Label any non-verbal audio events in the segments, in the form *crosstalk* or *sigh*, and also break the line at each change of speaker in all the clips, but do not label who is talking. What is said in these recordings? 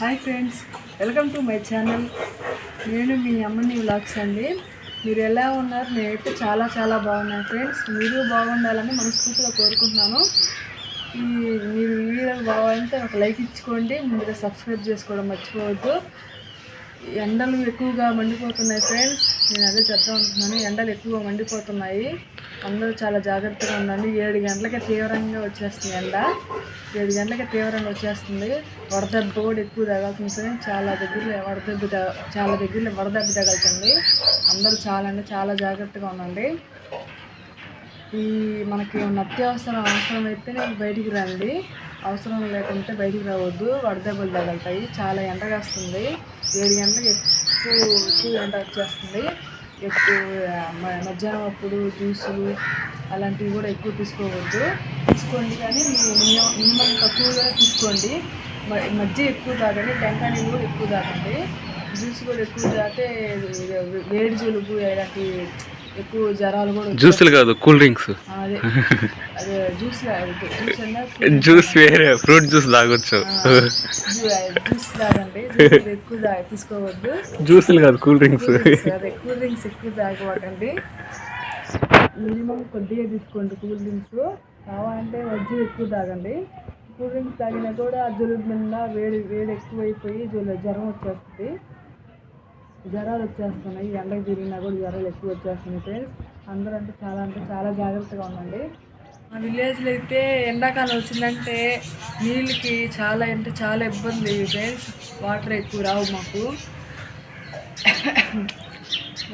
Hi friends welcome to my channel. నేను మీ అమ్మని వ్లాగ్స్ అండి. మీరు ఎలా ఉన్నారు? నేనైతే చాలా చాలా బాగున్నాను ఫ్రెండ్స్. మీరు బాగుండాలని మనస్ఫూర్తిగా కోరుకుంటున్నాను. ఈ మీరు వీడియో బాగాలంటే ఒక లైక్ ఇచ్చుకోండి. ముందుగా సబ్స్క్రైబ్ చేసుకోవడం మర్చిపోవద్దు. ఎండలు ఎక్కువగా మండిపోతున్నాయి ఫ్రెండ్స్ నేను అదే చెప్తా ఉంటున్నాను ఎండలు ఎక్కువగా మండిపోతున్నాయి. అందరూ చాలా జాగ్రత్తగా ఉండండి. ఏడు గంటలకే తీవ్రంగా వచ్చేస్తుంది ఎండ. ఏడు గంటలకే తీవ్రంగా వచ్చేస్తుంది. వడదెబ్బ కూడా ఎక్కువ తగులుతుంది ఫ్రెండ్స్ చాలా దగ్గరలో వడదెబ్బ త- చాలా దగ్గరలో వడదెబ్బ తగులుతుంది. అందరూ చాలా అంటే చాలా జాగ్రత్తగా ఉండండి. ఈ మనకి ఏమన్నా అత్యవసరం అవసరం అయితే బయటికి రండి. అవసరం లేకుంటే బయటికి రావద్దు. వడదెబ్బలు తగులుతాయి. చాలా ఎండగా వస్తుంది ఏడు గంటలకు ఎక్కువ ఎక్కువ గంట వచ్చేస్తుంది ఎక్కువ మ- మధ్యాహ్నం అప్పుడు జ్యూసులు అలాంటివి కూడా ఎక్కువ తీసుకోవద్దు. తీసుకోండి కానీ మీరు మినిమం తక్కువగా తీసుకోండి. మ- ఎక్కువ తాగండి టెంకాయ నీళ్ళు కూడా ఎక్కువ తాగండి. జ్యూస్ కూడా ఎక్కువ తాగితే వేడి జలుబు ఇలాంటి ఎక్కువ జ్వరాలు కూడా.
జ్యూసులు కాదు కూల్ డ్రింక్స్.
అదే. అదే జ్యూస్ *laughs* జ్యూస్
వేరే ఫ్రూట్ జ్యూస్ తాగొచ్చు.
జ్యూస్ తాగండి. ఎక్కువ తీసుకోవద్దు.
జ్యూసులు కాదు కూల్ డ్రింక్స్.
కూల్ డ్రింక్స్ ఎక్కువ తాగకండి. మినిమం కొద్దిగా తీసుకోండి కూల్ డ్రింక్స్. కావాలంటే వజ్జు ఎక్కువ తాగండి. కూల్ డ్రింక్స్ తాగినా కూడా జలుబు మీద వేడి వేడి ఎక్కువైపోయి జ్వరం వచ్చేస్తుంది. జ్వరాలు వచ్చేస్తున్నాయి ఎండకు తిరిగినా కూడా జ్వరాలు ఎక్కువ వచ్చేస్తున్నాయి ఫ్రెండ్స్ అందరూ అంటే చాలా అంటే చాలా జాగ్రత్తగా ఉండండి. మా విలేజ్లో అయితే ఎండాకాలం వచ్చిందంటే నీళ్ళకి చాలా అంటే చాలా ఇబ్బంది ఫ్రెండ్స్ వాటర్ ఎక్కువ రావు మాకు.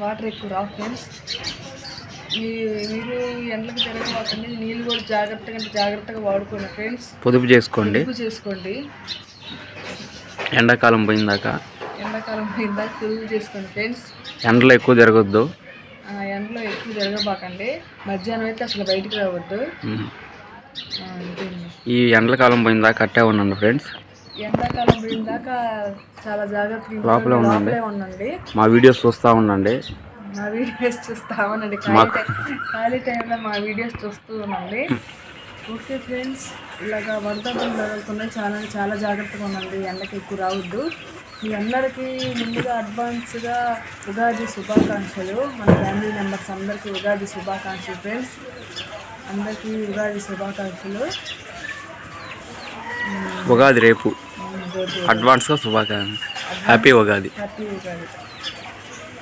వాటర్ ఎక్కువ రావు ఫ్రెండ్స్ మీరు ఎండలకు తిరగబోతుంది నీళ్ళు కూడా జాగ్రత్తగా అంటే జాగ్రత్తగా వాడుకోండి ఫ్రెండ్స్
పొదుపు చేసుకోండి.
ఎక్కువ చేసుకోండి.
ఎండాకాలం పోయిందాక
పోయిందా తెలుగు చేసుకోండి ఫ్రెండ్స్.
ఎండలో ఎక్కువ తిరగొద్దు
ఆ, ఎండలో ఎక్కువ జరగబాకండి. మధ్యాహ్నం అయితే అసలు బయటికి రావద్దు.
ఈ ఎండలకాలం పోయిందాక అట్టే ఉండండి ఫ్రెండ్స్.
ఎండాకాలం పోయిన దాకా చాలా జాగ్రత్తగా
లోపలే ఉండండి.
ఉండండి.
మా వీడియోస్ చూస్తూ ఉండండి.
మా వీడియోస్ ఖాళీ టైం ఖాళీ టైంలో మా వీడియోస్ చూస్తూ ఉండండి. *laughs* ఓకే ఫ్రెండ్స్ ఇలాగా వరదలు జరుగుతున్నాయి చాలా చాలా జాగ్రత్తగా ఉండండి. ఎండకి ఎక్కువ రావద్దు. మీ అందరికీ ముందుగా అడ్వాన్స్గా ఉగాది శుభాకాంక్షలు. మన ఫ్యామిలీ మెంబర్స్ అందరికీ ఉగాది శుభాకాంక్షలు ఫ్రెండ్స్ అందరికీ ఉగాది శుభాకాంక్షలు.
ఉగాది రేపు.
రేపు.
అడ్వాన్స్గా శుభాకాంక్షలు. హ్యాపీ ఉగాది.
హ్యాపీ ఉగాది.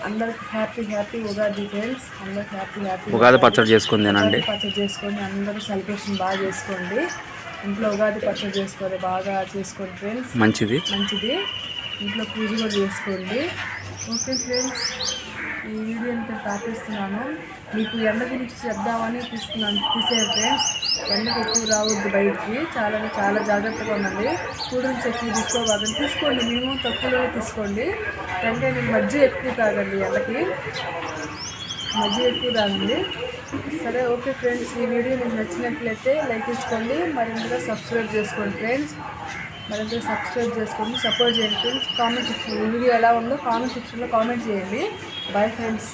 అందరికి హ్యాపీ హ్యాపీ ఉగాది ఫ్రెండ్స్ అందరికి హ్యాపీ హ్యాపీ
ఉగాది పచ్చడి తినండి
ఉగాది పచ్చడి చేసుకొని అందరూ సెలబ్రేషన్ బాగా చేసుకోండి. ఇంట్లో ఉగాది పచ్చడి చేసుకోండి బాగా చేసుకోండి ఫ్రెండ్స్
మంచిది.
మంచిది. ఇంట్లో పూజ కూడా చేసుకోండి. ఓకే ఫ్రెండ్స్ ఈ వీడియోని అంతా మీకు ఎండ గురించి చెప్దామని తీస్తున్నాను తీసే ఫ్రెండ్స్ ఎండకు ఎక్కువ రావద్దు బయటికి. చాలా చాలా జాగ్రత్తగా ఉండండి. కూల్ డ్రింక్స్ ఎక్కువ తీసుకోవాలని తీసుకోండి. మినిమం తక్కువలోనే తీసుకోండి. అంటే నేను మజ్జిగ ఎక్కువ తాగండి ఎండకి. మజ్జిగ ఎక్కువ తాగండి. సరే ఓకే ఫ్రెండ్స్. ఈ వీడియో మీకు నచ్చినట్లయితే లైక్ ఇచ్చుకోండి మరింతగా సబ్స్క్రైబ్ చేసుకోండి ఫ్రెండ్స్. మరింత సబ్స్క్రైబ్ చేసుకోండి సపోర్ట్ చేయండి. ఫ్రెండ్స్ కామెంట్ సెక్షన్ వీడియో ఎలా ఉందో కామెంట్ సెక్షన్లో కామెంట్ చేయండి. Bye friends